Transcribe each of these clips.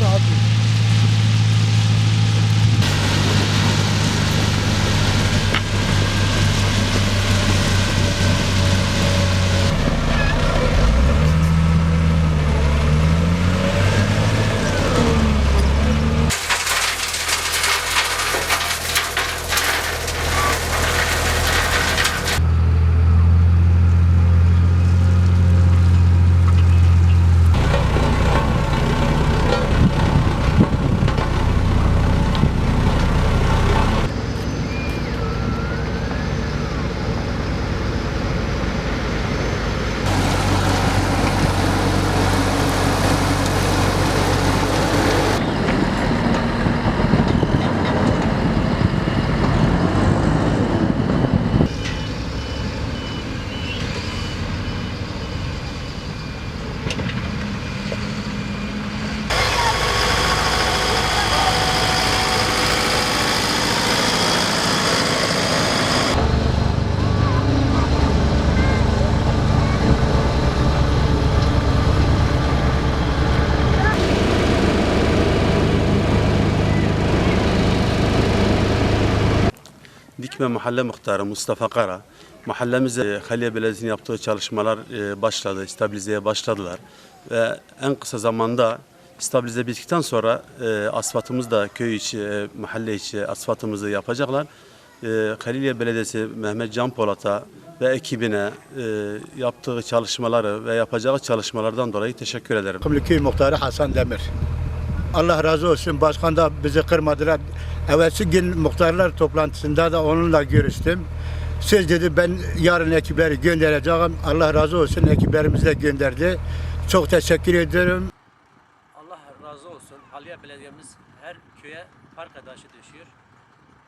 rápido. Dikme Mahalle Muhtarı Mustafa Kara, mahallemize Haliye Belediyesi'nin yaptığı çalışmalar e, başladı, stabilizeye başladılar. Ve en kısa zamanda stabilize bittikten sonra e, asfaltımız da köy içi, e, mahalle içi asfaltımızı yapacaklar. E, Haliliye Belediyesi Mehmet Can Polat'a ve ekibine e, yaptığı çalışmaları ve yapacağı çalışmalardan dolayı teşekkür ederim. Kumluköy Muhtarı Hasan Demir. Allah razı olsun. Başkan da bizi kırmadılar. Evvelsi gün muhtarlar toplantısında da onunla görüştüm. Siz dedi ben yarın ekipleri göndereceğim. Allah razı olsun ekiplerimizi de gönderdi. Çok teşekkür ediyorum. Allah razı olsun. Haliye Belediye'miz her köye park adaşı düşüyor.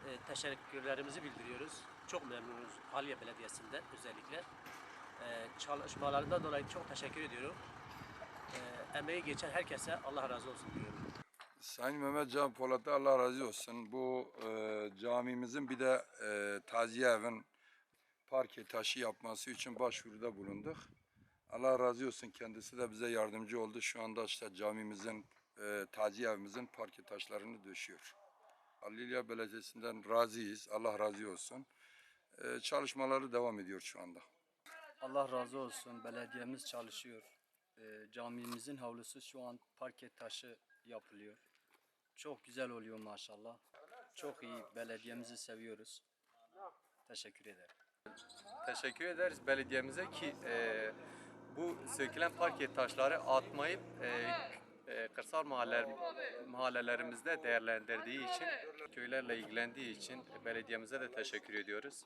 Ee, teşekkürlerimizi bildiriyoruz. Çok memnunuz Haliye Belediyesi'nden özellikle. Ee, çalışmalarından dolayı çok teşekkür ediyorum. Ee, emeği geçen herkese Allah razı olsun diyorum. Sayın Mehmet Can Polat'a Allah razı olsun. Bu e, camimizin bir de e, taziye evin parke taşı yapması için başvuruda bulunduk. Allah razı olsun kendisi de bize yardımcı oldu. Şu anda işte camimizin, e, taziye evimizin parke taşlarını döşüyor. Halilya Belediyesi'nden razıyız. Allah razı olsun. E, çalışmaları devam ediyor şu anda. Allah razı olsun. Belediyemiz çalışıyor. Ee, camimizin havlusu şu an parke taşı yapılıyor. Çok güzel oluyor maşallah. Çok iyi. Belediyemizi seviyoruz. Teşekkür ederim. Teşekkür ederiz belediyemize ki e, bu sökülen parke taşları atmayıp e, e, kırsal mahalle, mahallelerimizde değerlendirdiği için, köylerle ilgilendiği için belediyemize de teşekkür ediyoruz.